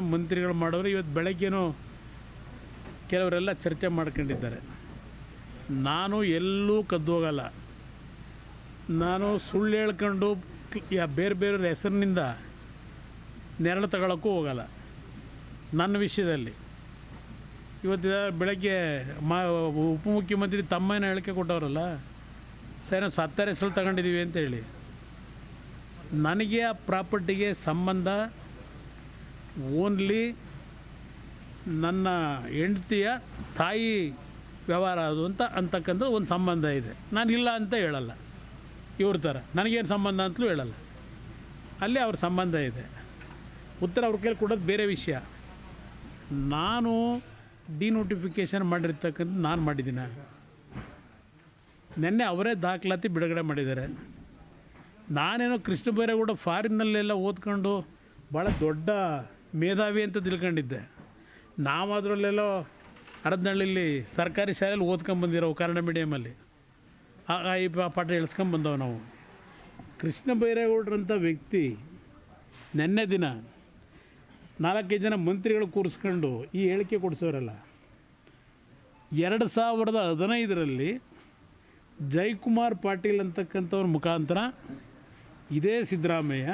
ಮಂತ್ರಿಗಳು ಮಾಡೋರು ಇವತ್ತು ಬೆಳಗ್ಗೆನೂ ಕೆಲವರೆಲ್ಲ ಚರ್ಚೆ ಮಾಡ್ಕೊಂಡಿದ್ದಾರೆ. ನಾನು ಎಲ್ಲೂ ಕದ್ದು ಹೋಗಲ್ಲ. ನಾನು ಸುಳ್ಳು ಹೇಳ್ಕೊಂಡು ಯಾ ಬೇರೆ ಬೇರೆಯವ್ರ ಹೆಸರಿನಿಂದ ನೆರಳು ತಗೊಳ್ಳೋಕ್ಕೂ ಹೋಗಲ್ಲ. ನನ್ನ ವಿಷಯದಲ್ಲಿ. ಇವತ್ತು ಬೆಳಗ್ಗೆ ಮಾ ಉಪಮುಖ್ಯಮಂತ್ರಿ ತಮ್ಮನ ಹೇಳಿಕೆ ಕೊಟ್ಟವರಲ್ಲ ಸರಿ ನಾವು ಸತ್ತಾರ ಹೆಸರು ತಗೊಂಡಿದ್ದೀವಿ ಅಂತ ಹೇಳಿ. ನನಗೆ ಆ ಪ್ರಾಪರ್ಟಿಗೆ ಸಂಬಂಧ ಓನ್ಲಿ ನನ್ನ ಹೆಂಡತಿಯ ತಾಯಿ ವ್ಯವಹಾರ ಅದು ಅಂತ ಅಂತಕ್ಕಂಥ ಒಂದು ಸಂಬಂಧ ಇದೆ. ನಾನು ಇಲ್ಲ ಅಂತ ಹೇಳಲ್ಲ. ಇವ್ರ ಥರ. ನನಗೇನು ಸಂಬಂಧ ಅಂತಲೂ ಹೇಳಲ್ಲ. ಅಲ್ಲಿ ಅವ್ರ ಸಂಬಂಧ ಇದೆ. ಉತ್ತರ ಅವ್ರ ಕೈಲಿ ಕೊಡೋದು ಬೇರೆ ವಿಷಯ. ನಾನು ಡಿನೋಟಿಫಿಕೇಷನ್ ಮಾಡಿರ್ತಕ್ಕಂಥ ನಾನು ಮಾಡಿದ್ದೀನಿ. ನಿನ್ನೆ ಅವರೇ ದಾಖಲಾತಿ ಬಿಡುಗಡೆ ಮಾಡಿದ್ದಾರೆ. ನಾನೇನೋ ಕೃಷ್ಣ ಬೈರೇಗೌಡ ಫಾರಿನ್ನಲ್ಲೆಲ್ಲ ಓದ್ಕೊಂಡು ಭಾಳ ದೊಡ್ಡ ಮೇಧಾವಿ ಅಂತ ತಿಳ್ಕೊಂಡಿದ್ದೆ. ನಾವು ಅದರಲ್ಲೆಲ್ಲೋ ಹರದನಹಳ್ಳಿಲಿ ಸರ್ಕಾರಿ ಶಾಲೆಯಲ್ಲಿ ಓದ್ಕೊಂಬಂದಿರೋ ಕನ್ನಡ ಮೀಡಿಯಮಲ್ಲಿ. ಆಗ ಈ ಪಾಠ ಇಳಿಸ್ಕೊಂಬಂದವು ನಾವು. ಕೃಷ್ಣ ಬೈರೇಗೌಡರಂಥ ವ್ಯಕ್ತಿ ನಿನ್ನೆ ದಿನ ನಾಲ್ಕೈದು ಜನ ಮಂತ್ರಿಗಳು ಕೂರಿಸ್ಕೊಂಡು ಈ ಹೇಳಿಕೆ ಕೊಡಿಸೋರಲ್ಲ. ಎರಡು ಸಾವಿರದ ಹದಿನೈದರಲ್ಲಿ ಜೈಕುಮಾರ್ ಪಾಟೀಲ್ ಅಂತಕ್ಕಂಥವ್ರ ಮುಖಾಂತರ ಇದೇ ಸಿದ್ದರಾಮಯ್ಯ,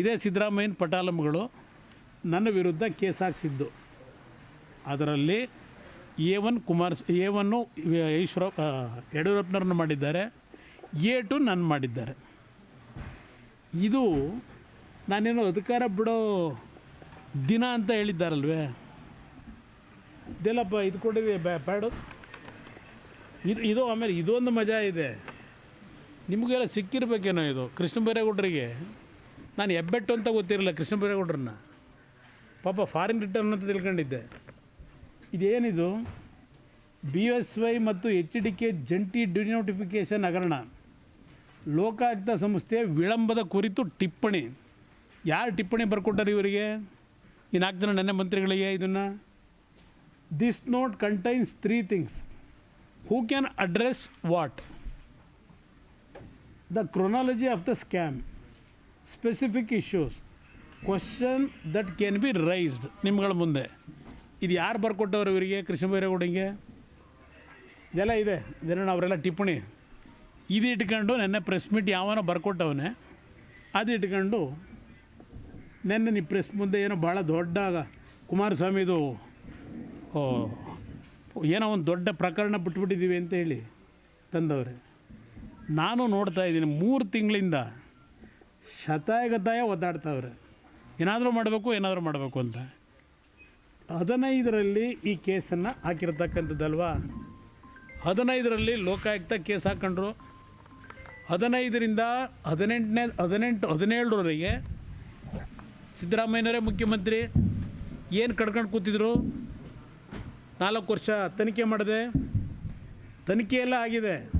ಇದೇ ಸಿದ್ದರಾಮಯ್ಯನ ಪಟಾಲಂಗಳು ನನ್ನ ವಿರುದ್ಧ ಕೇಸ್ ಹಾಕಿಸಿದ್ದು. ಅದರಲ್ಲಿ A one Kumar, A one Eshwara ಯಡಿಯೂರಪ್ಪನವ್ರನ್ನ ಮಾಡಿದ್ದಾರೆ, ಎ ಟು ನಾನು ಮಾಡಿದ್ದಾರೆ. ಇದು ನಾನೇನು ಅಧಿಕಾರ ಬಿಡೋ ದಿನ ಅಂತ ಹೇಳಿದ್ದಾರಲ್ವೇ? ಇದೆಲ್ಲಪ್ಪ, ಇದು ಕೊಟ್ಟಿದೆ ಬ್ಯಾ ಪ್ಯಾಡು ಇದು ಇದು ಆಮೇಲೆ ಇದೊಂದು ಮಜಾ ಇದೆ. ನಿಮಗೆಲ್ಲ ಸಿಕ್ಕಿರಬೇಕೇನೋ ಇದು, ಕೃಷ್ಣ ಬೈರೇಗೌಡರಿಗೆ? ನಾನು ಹೆಬ್ಬೆಟ್ಟು ಅಂತ ಗೊತ್ತಿರಲಿಲ್ಲ ಕೃಷ್ಣ ಬೈರೇಗೌಡ್ರನ್ನ. ಪಾಪ ಫಾರಿನ್ ರಿಟರ್ನ್ ಅಂತ ತಿಳ್ಕೊಂಡಿದ್ದೆ. ಇದೇನಿದು? ಬಿ ಎಸ್ ವೈ ಮತ್ತು ಎಚ್ ಡಿ ಕೆ ಜಂಟಿ ಡಿನೋಟಿಫಿಕೇಷನ್ ಹಗರಣ. ಲೋಕಾಯುಕ್ತ ಸಂಸ್ಥೆ ವಿಳಂಬದ ಕುರಿತು ಟಿಪ್ಪಣಿ. ಯಾರು ಟಿಪ್ಪಣಿ ಬರ್ಕೊಟ್ಟಾರೆ ಇವರಿಗೆ? ಈ ನಾಲ್ಕು ಜನ ನೆನ್ನೆ ಮಂತ್ರಿಗಳಿಗೆ ಇದನ್ನು. This note contains three things who can address what the chronology of the scam specific issues question that can be raised ನಿಮ್ಗಳ ಮುಂದೆ. ಇದು ಯಾರು ಬರ್ಕೊಟ್ಟವ್ರು ಇವರಿಗೆ? ಕೃಷ್ಣ ಬೈರೇಗೌಡಂಗೆ? ಇದೆಲ್ಲ ಇದೆ. ಇದನ್ನ ಅವರೆಲ್ಲ ಟಿಪ್ಪಣಿ. ಇದು ಇಟ್ಕೊಂಡು ನೆನ್ನೆ ಪ್ರೆಸ್ ಮೀಟ್ ಯಾವನೋ ಬರ್ಕೊಟ್ಟವನೇ. ಅದು ಇಟ್ಕೊಂಡು ನೆನ್ನೆ ನೀವು ಪ್ರೆಸ್ ಮುಂದೆ ಏನೋ ಭಾಳ ದೊಡ್ಡ ಕುಮಾರಸ್ವಾಮಿದು ಏನೋ ಒಂದು ದೊಡ್ಡ ಪ್ರಕರಣ ಬಿಟ್ಬಿಟ್ಟಿದ್ದೀವಿ ಅಂತ ಹೇಳಿ ತಂದವ್ರೆ. ನಾನು ನೋಡ್ತಾ ಇದ್ದೀನಿ ಮೂರು ತಿಂಗಳಿಂದ ಶತಾಯಗತಾಯ ಒದ್ದಾಡ್ತಾವ್ರೆ. ಏನಾದರೂ ಮಾಡಬೇಕು ಏನಾದರೂ ಮಾಡಬೇಕು ಅಂತ. ಹದಿನೈದರಲ್ಲಿ ಈ ಕೇಸನ್ನು ಹಾಕಿರ್ತಕ್ಕಂಥದ್ದಲ್ವಾ? ಹದಿನೈದರಲ್ಲಿ ಲೋಕಾಯುಕ್ತ ಕೇಸ್ ಹಾಕೊಂಡ್ರು. ಹದಿನೈದರಿಂದ ಹದಿನೆಂಟನೇ ಹದಿನೆಂಟು ಹದಿನೇಳರವರೆಗೆ ಸಿದ್ದರಾಮಯ್ಯನವರೇ ಮುಖ್ಯಮಂತ್ರಿ. ಏನು ಕಡ್ಕೊಂಡು ಕೂತಿದ್ರು? ನಾಲ್ಕು ವರ್ಷ ತನಿಖೆ ಮಾಡಿದೆ. ತನಿಖೆ ಎಲ್ಲ ಆಗಿದೆ.